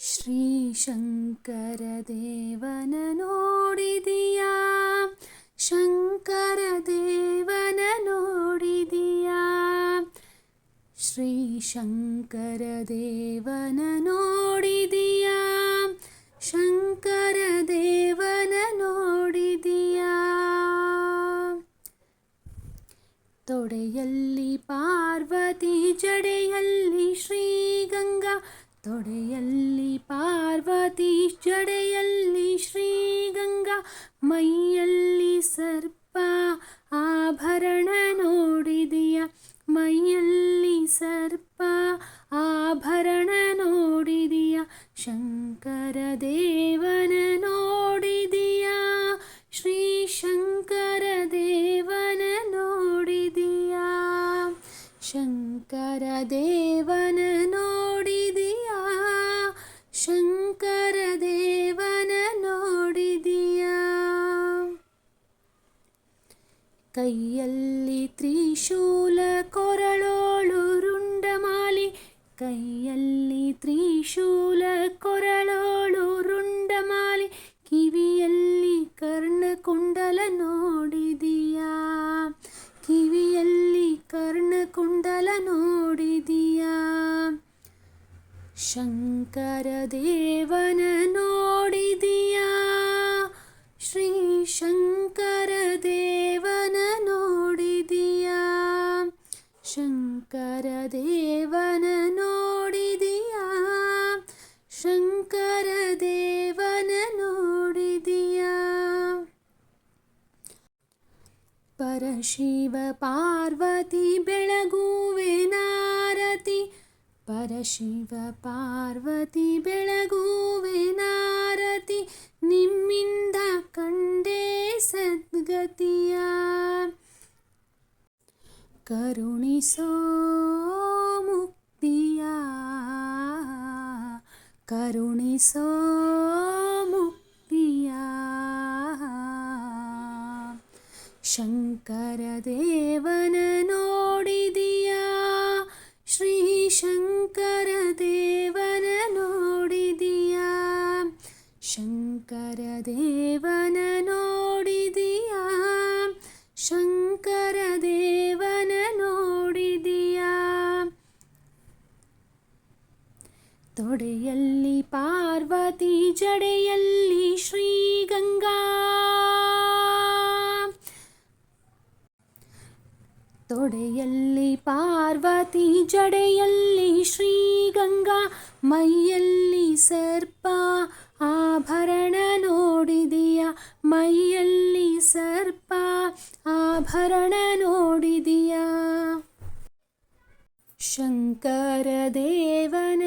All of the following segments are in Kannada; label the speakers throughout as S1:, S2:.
S1: ಶ್ರೀ ಶಂಕರ ದೇವನ ನೋಡಿದೀಯಾ ಶಂಕರ ದೇವನ ನೋಡಿದೀಯಾ ಶ್ರೀ ಶಂಕರ ದೇವನ ನೋಡಿದೀಯಾ ತೊಡೆಯಲ್ಲಿ ಪಾರ್ವತಿ, ಜಡೆಯಲ್ಲಿ ಶ್ರೀಗಂಗಾ, ತೊಡೆಯಲ್ಲಿ ಜಡೆಯಲ್ಲಿ ಶ್ರೀಗಂಗಾ, ಮೈಯಲ್ಲಿ ಸರ್ಪ, ಆಭರಣ ನೋಡಿದೆಯ. ಮೈಯಲ್ಲಿ ಸರ್ಪ, ಆಭರಣ ನೋಡಿದೆಯ. ಶಂಕರ ದೇವನ ನೋಡಿದೆಯ. ಶ್ರೀ ಶಂಕರ ದೇವನ ನೋಡಿದೆಯ. ಶಂಕರ ದೇವನ ಕೈಯಲ್ಲಿ ತ್ರಿಶೂಲ ಕೊರಳೋಳು ರುಂಡಮಾಲಿ. ಕೈಯಲ್ಲಿ ತ್ರಿಶೂಲ ಕೊರಳೋಳು ರುಂಡಮಾಲಿ. ಕಿವಿಯಲ್ಲಿ ಕರ್ಣಕುಂಡಲ ನೋಡಿದೀಯಾ? ಕಿವಿಯಲ್ಲಿ ಕರ್ಣಕುಂಡಲ ನೋಡಿದೀಯಾ? ಶಂಕರ ದೇವನ ನೋಡಿದೀಯಾ? ಶಂಕರ ದೇವನ ನೋಡಿದೀಯಾ? ಶಂಕರ ದೇವನ ನೋಡಿದೀಯಾ? ಪರಶಿವ ಪಾರ್ವತಿ ಬೆಳಗುವೆ ನಾರತಿ, ಪರಶಿವ ಪಾರ್ವತಿ ಬೆಳಗುವೆ ನಾರತಿ, ನಿಮ್ಮಿಂದ ಕಂಡೇ ಸದ್ಗತಿಯ? ಕರುಣಿಸೋ ಮುಕ್ತಿಯ ಕರುಣಿಸೋ ಮುಕ್ತಿಯ ಶಂಕರ ದೇವನ ನೋಡಿದೀಯಾ ಶ್ರೀ ತೊಡೆಯಲ್ಲಿ ಪಾರ್ವತಿ ಜಡೆಯಲ್ಲಿ ಶ್ರೀಗಂಗಾ ತೊಡೆಯಲ್ಲಿ, ಪಾರ್ವತಿ ಜಡೆಯಲ್ಲಿ ಶ್ರೀಗಂಗಾ ಮೈಯಲ್ಲಿ ಸರ್ಪ, ಆಭರಣ ನೋಡಿದೀಯ. ಮೈಯಲ್ಲಿ ಸರ್ಪ, ಆಭರಣ ನೋಡಿದೀಯ. ಶಂಕರ ದೇವನ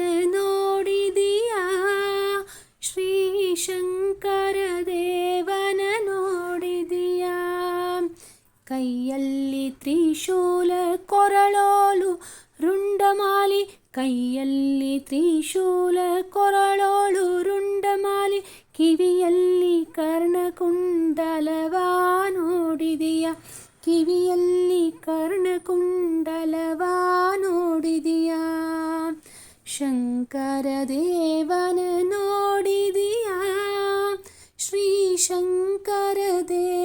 S1: ಕೈಯಲ್ಲಿ ತ್ರಿಶೂಲ ಕೊರಳೋಲು ರುಂಡಮಾಲಿ, ಕೈಯಲ್ಲಿ ತ್ರಿಶೂಲ ಕೊರಳೋಳು ರುಂಡಮಾಲಿ, ಕಿವಿಯಲ್ಲಿ ಕರ್ಣಕುಂಡಲವಾ ನೋಡಿದೆಯ, ಕಿವಿಯಲ್ಲಿ ಕರ್ಣಕುಂಡಲವಾ ನೋಡಿದೆಯ. ಶಂಕರ ದೇವನ ನೋಡಿದೆಯ, ಶ್ರೀ ಶಂಕರ ದೇವನ